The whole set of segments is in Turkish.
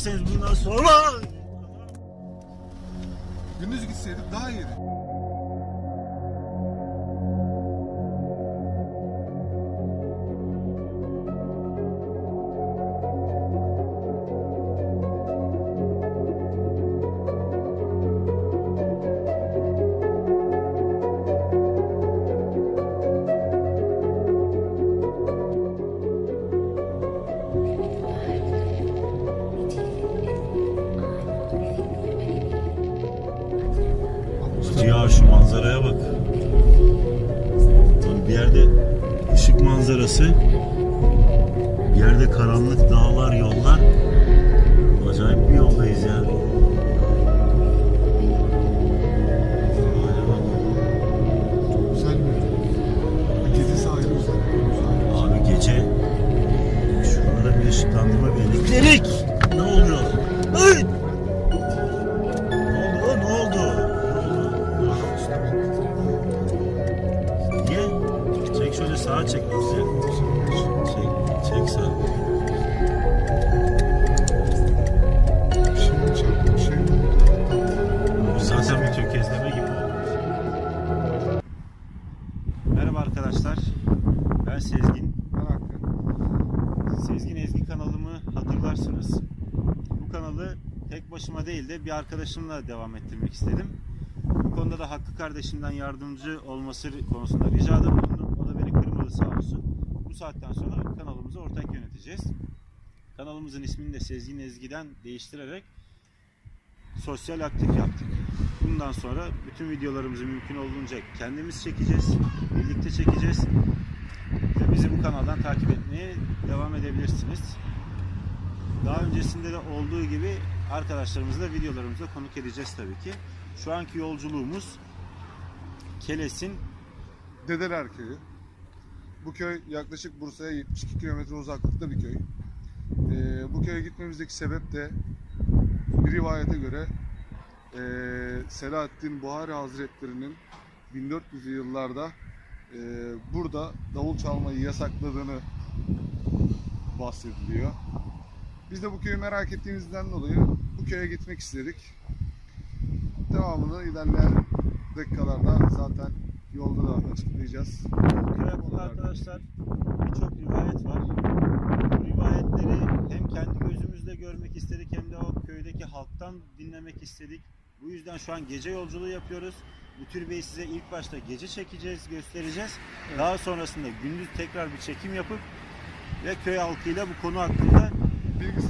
İsterseniz bundan sonra Gündüz gitseydik daha iyiydi. Ya şu manzaraya bak. Lan Bir yerde ışık manzarası, bir yerde karanlık dağlar, yollar. Acayip bir yoldayız ya. Bak. Güzel bir gezi sahili güzel. Abi gece şurada bir ışıklandırma bir bir arkadaşımla devam ettirmek istedim. Bu konuda da Hakkı kardeşimden yardımcı olması konusunda ricada bulundum. O da beni kırmadı sağ olsun. Bu saatten sonra kanalımızı ortak yöneteceğiz. Kanalımızın ismini de Sezgin Ezgi'den değiştirerek sosyal aktif yaptık. Bundan sonra bütün videolarımızı mümkün olduğunca kendimiz çekeceğiz, birlikte çekeceğiz ve bizi bu kanaldan takip etmeye devam edebilirsiniz. Daha öncesinde de olduğu gibi arkadaşlarımızı da videolarımıza konuk edeceğiz tabii ki. Şu anki yolculuğumuz Keles'in Dedeler Köyü. Bu köy yaklaşık Bursa'ya 72 kilometre uzaklıkta bir köy. Ee, bu köye gitmemizdeki sebep de bir rivayete göre ee, Selahaddin Buhari Hazretleri'nin 1400'lü yıllarda ee, burada davul çalmayı yasakladığını bahsediliyor. Biz de bu köyü merak ettiğimizden dolayı bu köye gitmek istedik. Devamını ilerleyen dakikalarda zaten yolda da açıklayacağız. hakkında arkadaşlar birçok rivayet var. Bu rivayetleri hem kendi gözümüzle görmek istedik hem de o köydeki halktan dinlemek istedik. Bu yüzden şu an gece yolculuğu yapıyoruz. Bu türbeyi size ilk başta gece çekeceğiz, göstereceğiz. Daha sonrasında gündüz tekrar bir çekim yapıp ve köy halkıyla bu konu hakkında bilgi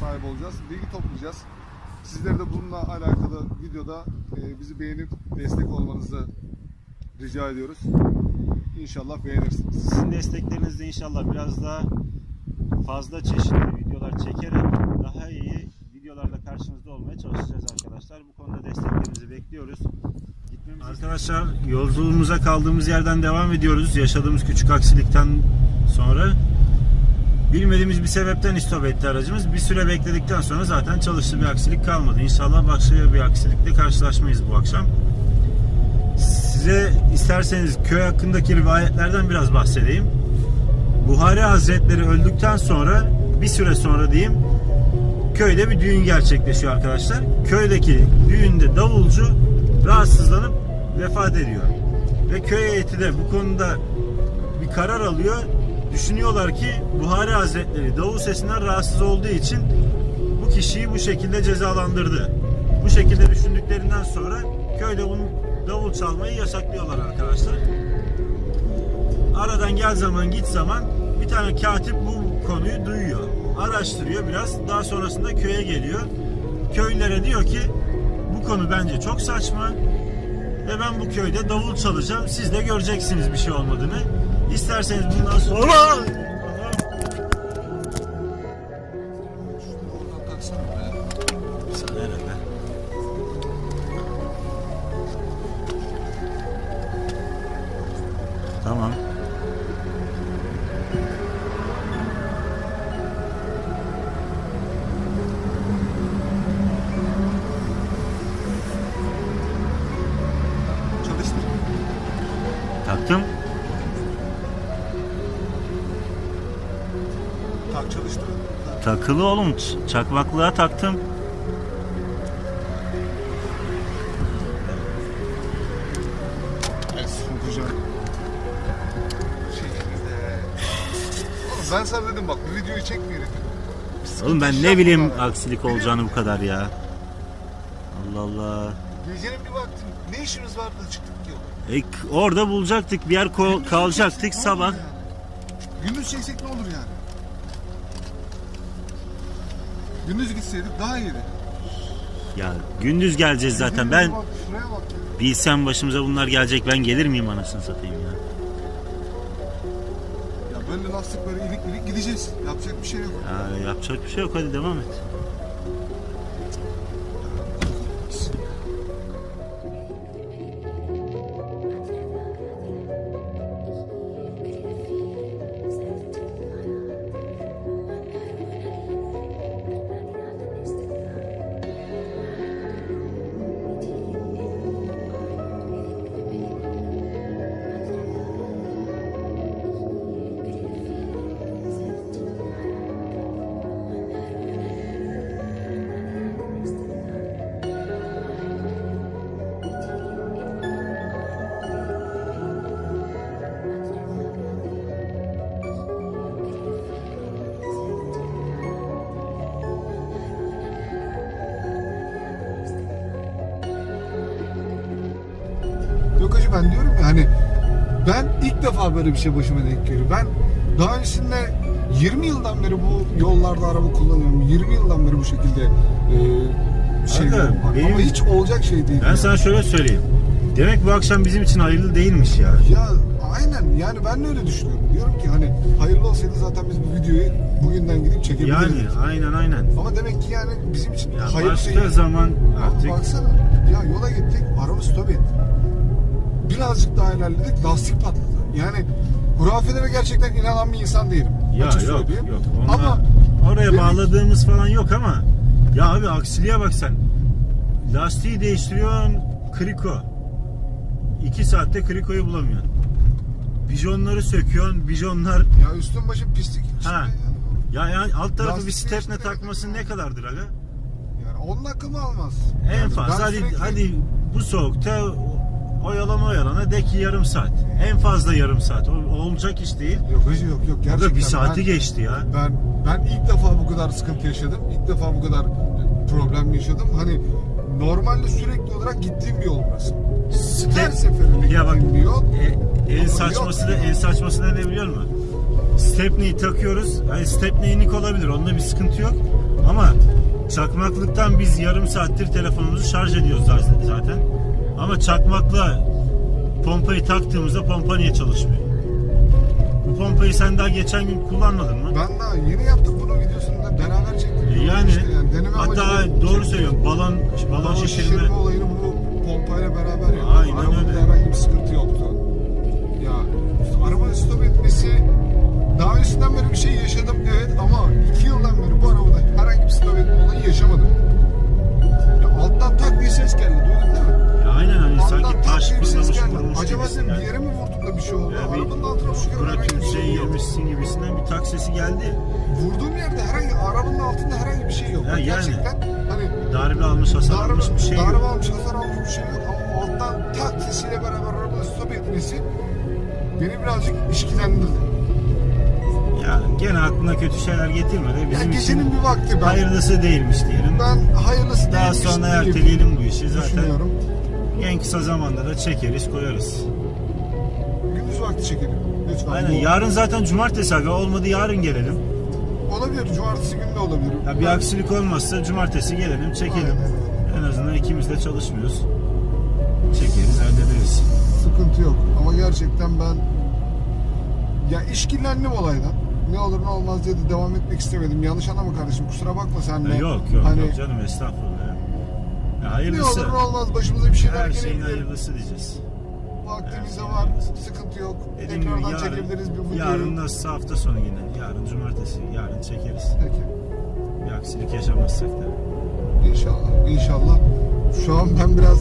sahibi olacağız, bilgi toplayacağız. Sizleri de bununla alakalı videoda e, bizi beğenip destek olmanızı rica ediyoruz. İnşallah beğenirsiniz. sizin desteklerinizle inşallah biraz daha fazla çeşitli videolar çekerek daha iyi videolarla karşınızda olmaya çalışacağız arkadaşlar. Bu konuda desteklerinizi bekliyoruz. Gitmemizi arkadaşlar yolculuğumuza kaldığımız yerden devam ediyoruz. Yaşadığımız küçük aksilikten sonra bilmediğimiz bir sebepten istop etti aracımız. Bir süre bekledikten sonra zaten çalıştı bir aksilik kalmadı. İnşallah başka bir aksilikle karşılaşmayız bu akşam. Size isterseniz köy hakkındaki rivayetlerden biraz bahsedeyim. Buhari Hazretleri öldükten sonra bir süre sonra diyeyim köyde bir düğün gerçekleşiyor arkadaşlar. Köydeki düğünde davulcu rahatsızlanıp vefat ediyor. Ve köy heyeti de bu konuda bir karar alıyor. Düşünüyorlar ki Buhari Hazretleri davul sesinden rahatsız olduğu için bu kişiyi bu şekilde cezalandırdı. Bu şekilde düşündüklerinden sonra köyde bunu davul çalmayı yasaklıyorlar arkadaşlar. Aradan gel zaman git zaman bir tane katip bu konuyu duyuyor. Araştırıyor biraz. Daha sonrasında köye geliyor. Köylülere diyor ki bu konu bence çok saçma ve ben bu köyde davul çalacağım. Siz de göreceksiniz bir şey olmadığını. İsterseniz bundan sonra? Tamam. Takılı oğlum. Çakmaklığa taktım. Ben sana dedim bak bu videoyu çekmeyelim. Oğlum ben yaşatma ne bileyim aksilik olacağını bu kadar ya. Allah Allah. Gecenin bir vakti ne işimiz vardı çıktık yola. E, orada bulacaktık bir yer ko- kalacaktık sabah. Gündüz çeksek ne olur yani? Gündüz gitseydik daha iyiydi. Ya gündüz geleceğiz zaten. Ben şuraya bak ya. bilsem başımıza bunlar gelecek ben gelir miyim anasını satayım ya. Ya böyle lastik böyle ilik ilik gideceğiz. Yapacak bir şey yok. ya yapacak bir şey yok hadi devam et. Ben ilk defa böyle bir şey başıma denk geliyor. Ben daha öncesinde 20 yıldan beri bu yollarda araba kullanıyorum. 20 yıldan beri bu şekilde e, şey Kanka, yapıyorum. benim- Ama hiç olacak şey değil. Ben sana şöyle söyleyeyim. Demek bu akşam bizim için hayırlı değilmiş ya. Ya aynen yani ben de öyle düşünüyorum. Diyorum ki hani hayırlı olsaydı zaten biz bu videoyu bugünden gidip çekebilirdik. Yani aynen aynen. Ama demek ki yani bizim için Ya hayırlı başka değil. zaman Ama artık Baksana ya yola gittik araba stop etti. Birazcık daha ilerledik lastik patladı. Yani hurafelere gerçekten inanan bir insan değilim. ya Açık yok söyleyeyim. yok. Onunla Ama oraya demek- bağladığımız falan yok ama ya abi aksiliğe bak sen. Lastiği değiştiriyorsun kriko. 2 saatte krikoyu bulamıyorsun. Bijonları söküyorsun. Bijonlar ya üstün başın pislik. Ha. Yani. ya yani alt tarafı bir Lastik stepne değiştirene takması ne kadardır aga? yani 10 dakika mı almaz? En Yani fazla hadi sürekli- hadi bu soğukta oyalama oyalana de ki yarım saat. En fazla yarım saat. O, olacak iş değil. Yok hacı yok yok gerçekten. Burada bir saati ben, geçti ya. Ben ben ilk defa bu kadar sıkıntı yaşadım. İlk defa bu kadar problem yaşadım. Hani normalde sürekli olarak gittiğim bir yol burası. Her seferinde Ya bak bir yol. e, en saçması da en saçması da ne biliyor musun? Stepney'i takıyoruz. Hani stepney inik olabilir. Onda bir sıkıntı yok. Ama çakmaklıktan biz yarım saattir telefonumuzu şarj ediyoruz zaten. Ama çakmakla pompayı taktığımızda pompa niye çalışmıyor? Bu pompayı sen daha geçen gün kullanmadın mı? Ben daha yeni yaptık bunun videosunu da beraber çektik. E yani, İşte yani deneme hatta doğru söylüyorum. Balon balon Balon şişirme. şişirme olayını bu pompayla beraber yaptık. Aynen Arabada öyle. herhangi bir sıkıntı yoktu. Ya arabanın stop etmesi daha öncesinden beri bir şey yaşadım evet ama iki yıldan beri bu arabada herhangi bir stop etme olayı yaşamadım. Geldi. vurmuş Acaba sen bir yere mi vurdun da bir şey oldu? Ya bir Arabanın altına Bırak herhangi bir şey şey yok. yemişsin gibisinden bir tak sesi geldi. Vurduğum yerde herhangi arabanın altında herhangi bir şey yok. Ya yani. Gerçekten hani Darbe almış, hasar darbe, almış bir şey yok. darbe almış, hasar almış bir şey yok ama alttan tak sesiyle beraber arabanın stop etmesi beni birazcık işkilendirdi. Ya gene aklına kötü şeyler getirme de Ya bizim gecenin için bir vakti ben hayırlısı değilmiş diyelim. ben hayırlısı Daha değilmiş sonra diye erteleyelim bu işi zaten. En kısa zamanda da çekeriz koyarız. Gündüz vakti çekelim. Lütfen. Aynen yarın zaten cumartesi aga olmadı yarın gelelim. Olabilir. Cumartesi günü de olabilir. Ya bir aksilik olmazsa cumartesi gelelim çekelim. En azından ikimiz de çalışmıyoruz. Çekeriz hallederiz. Sıkıntı yok. Ama gerçekten ben ya işkillendim olaydan. Ne olur ne olmaz diye de devam etmek istemedim. Yanlış anlama kardeşim. Kusura bakma sen de. Yok yok Hani yok canım estağfurullah ya. Ya ne hayırlısı. olur ne olmaz başımıza bir şeyler Her şeyin gelebilir. hayırlısı diyeceğiz. Vaktimiz de var. hayırlısı. Sıkıntı yok. Dediğim gibi Tekrardan yarın, çekebiliriz bir videoyu. yarın nasılsa hafta sonu yine. Yarın cumartesi. Yarın çekeriz. Peki. Bir aksilik yaşamazsak da. İnşallah. İnşallah. Şu an ben biraz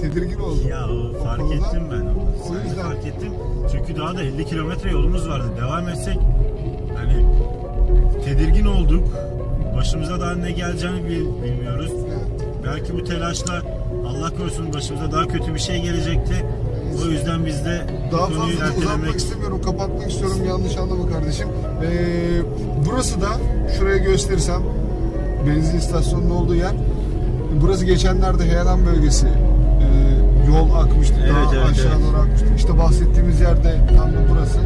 tedirgin oldum. Ya o fark konuda- ettim ben. onu. Sen de yüzden- fark ettim. Çünkü daha da 50 kilometre yolumuz vardı. Devam etsek hani tedirgin olduk. başımıza daha ne geleceğini bil- bilmiyoruz. Evet. Belki bu telaşla Allah korusun başımıza daha kötü bir şey gelecekti. O yüzden biz de Daha konuyu fazla uzatmak ertelemek istemiyorum, kapatmak istiyorum. Yanlış anlama kardeşim. Ee, burası da şuraya gösterirsem benzin istasyonunun olduğu yer. Burası geçenlerde Heyelan bölgesi ee, yol akmıştı. Evet, daha evet, aşağı evet. doğru akmıştı. İşte bahsettiğimiz yerde tam da burası.